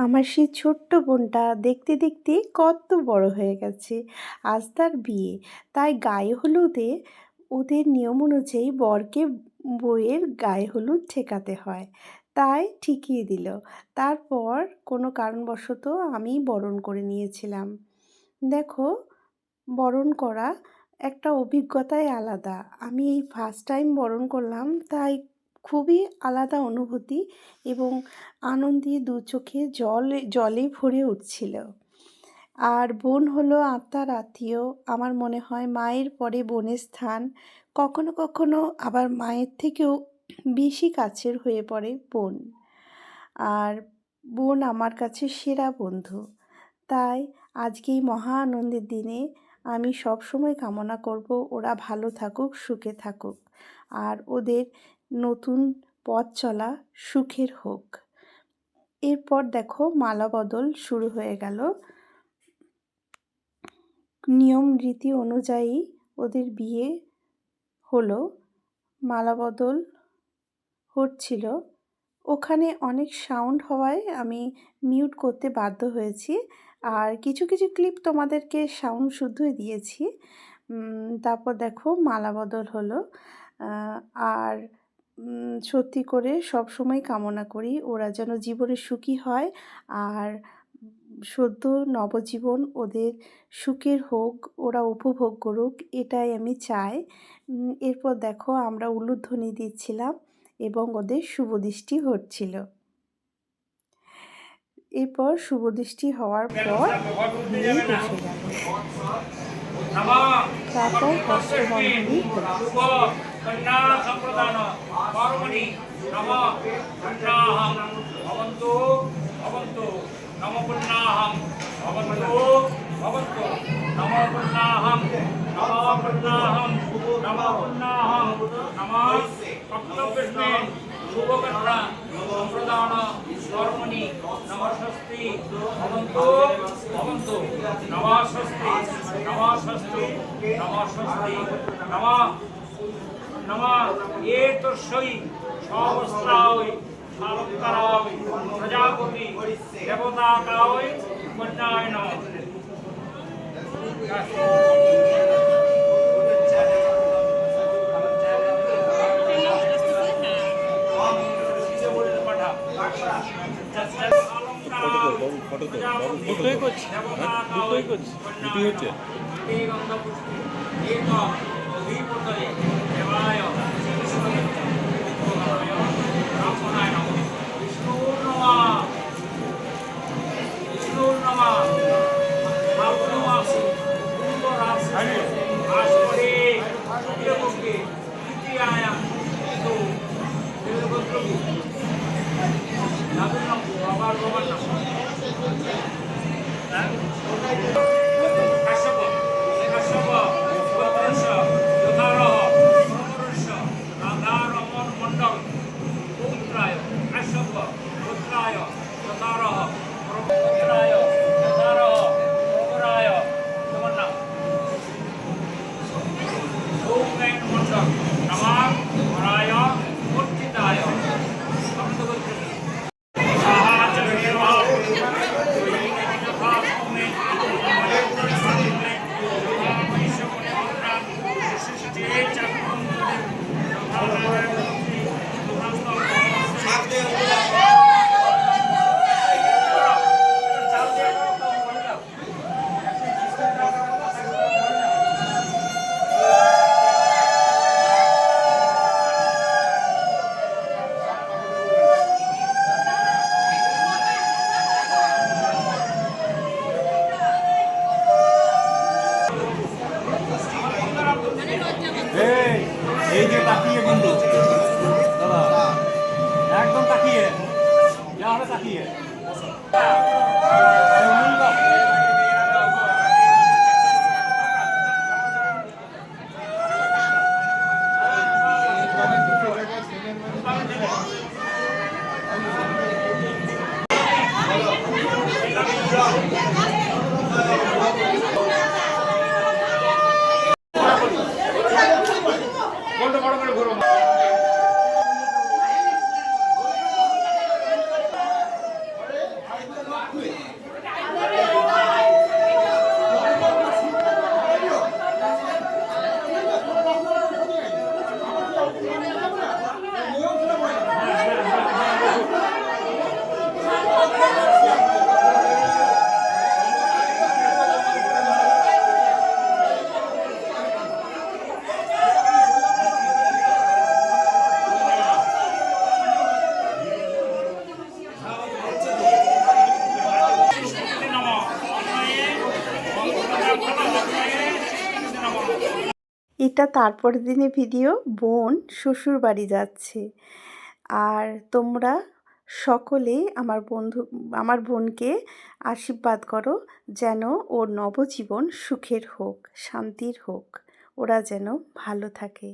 আমার সেই ছোট্ট বোনটা দেখতে দেখতে কত বড় হয়ে গেছে। আজ তার বিয়ে। তাই গায়ে হলুদে ওদের নিয়ম অনুযায়ী বরকে বইয়ের গায়ে হলুদ ঠেকাতে হয়। তাই ঠিকিয়ে দিল। তারপর কোনো কারণবশত আমি বরণ করে নিয়েছিলাম। দেখো, বরণ করা একটা অভিজ্ঞতাই আলাদা। আমি এই ফার্স্ট টাইম বরণ করলাম, তাই খুবই আলাদা অনুভূতি এবং আনন্দে দু চোখে জল জলে ভরে উঠছিল। আর বোন হলো আত্মার আত্মীয়। আমার মনে হয় মায়ের পরে বোনের স্থান। কখনো কখনো আবার মায়ের থেকেও বেশি কাছের হয়ে পড়ে বোন। আর বোন আমার কাছে সেরা বন্ধু। তাই আজকে এই মহা আনন্দের দিনে আমি সবসময় কামনা করব, ওরা ভালো থাকুক, সুখে থাকুক। আর ওদের নতুন পথ চলা সুখের হোক। এরপর দেখো মালা বদল শুরু হয়ে গেল। নিয়ম রীতি অনুযায়ী ওদের বিয়ে হলো, মালা বদল হচ্ছিল। ওখানে অনেক সাউন্ড হওয়ায় আমি মিউট করতে বাধ্য হয়েছি। আর কিছু কিছু ক্লিপ তোমাদেরকে সাউন্ড শুদ্ধই দিয়েছি। তারপর দেখো মালা বদল হলো। আর সত্যি করে সব সময় কামনা করি ওরা যেন জীবনে সুখী হয় আর সদ্য নবজীবন ওদের সুখের হোক, ওরা উপভোগ করুক, এটাই আমি চাই। এরপর দেখো আমরা উলুধ্বনি দিচ্ছিলাম এবং ওদের শুভদৃষ্টি হচ্ছিল। এরপর শুভদৃষ্টি হওয়ার পর তারপর কন্যা সম্প্রদান কর্মণি নম কন্যাহম ভবন্তু ভবন্তু নম কন্যাহম ভবন্তু ভবন্তু নম কন্যাহম নম কন্যাহম নম কন্যাহম নম ভক্তকৃষ্ণেন শুভকন্যা সম্প্রদান কর্মণি নমস্বস্তি ভবন্তু ভবন্তু নম নম এতস্যই সহস্রায় শালঙ্কারায় প্রজাপতি দেবতাকায় কন্যায় নম। ফটো তো দুটোই করছি দুটোই হচ্ছে। 来よ。来よ。来。Tá aqui. Aqui. 这个不对。এটা তারপর দিনে ভিডিও বোন শ্বশুর বাড়ি যাচ্ছে। আর তোমরা সকলে আমার বন্ধু, আমার বোনকে আশীর্বাদ করো যেন ওর নবজীবন সুখের হোক, শান্তির হোক। ওরা যেন ভালো থাকে।